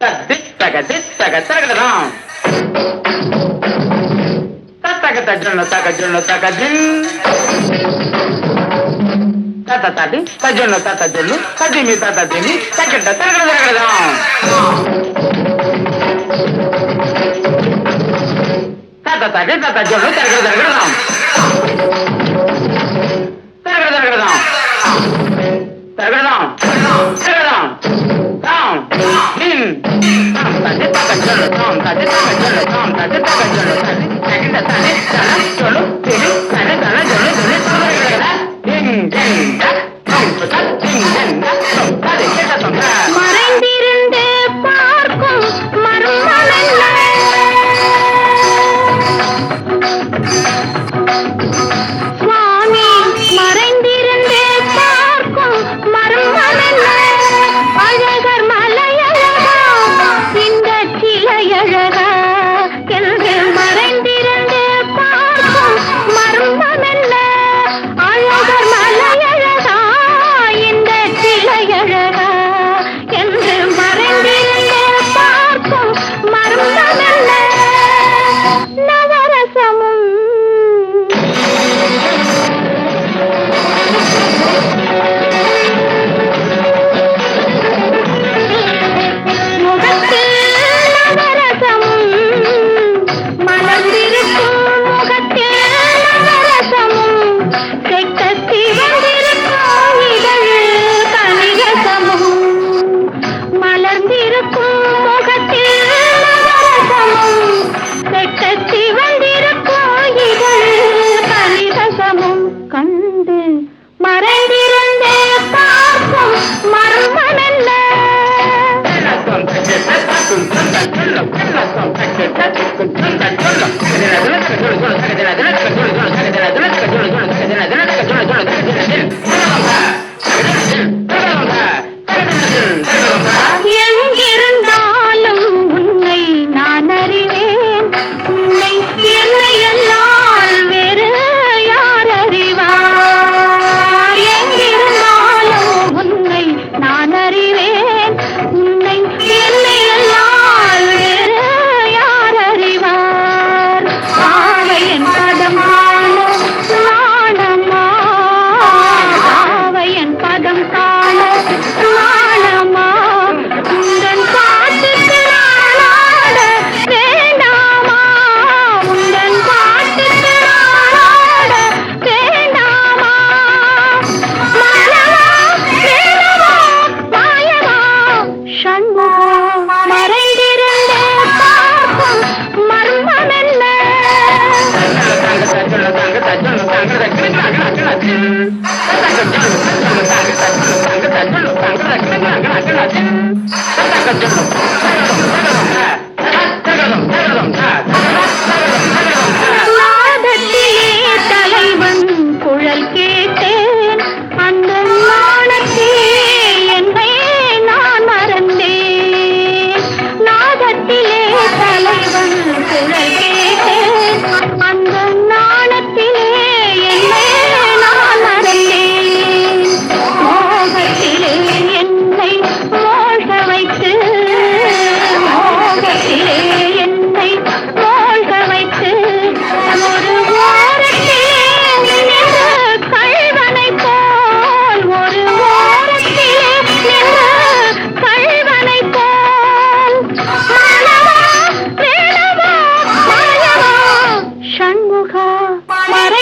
తగ తగ తగదరా తగ తజ్జును తగ జును తగ జిన్ తత తది తజ్జును తత జును తదిమి తత దిని తగడ తగడ తగడరా తత తగ తత జును తగడ తగడరా இருக்கும் முகத்தில் வெட்டத்தி வந்திருக்கும் பரிதசமும் கண்டு மறைந்திருந்த பார்க்கும் மர்மம் என்ன சொல்ல சொல்ல சொல்ல சொல்ல சொல்ல சொல்ல சொல்ல முகா மர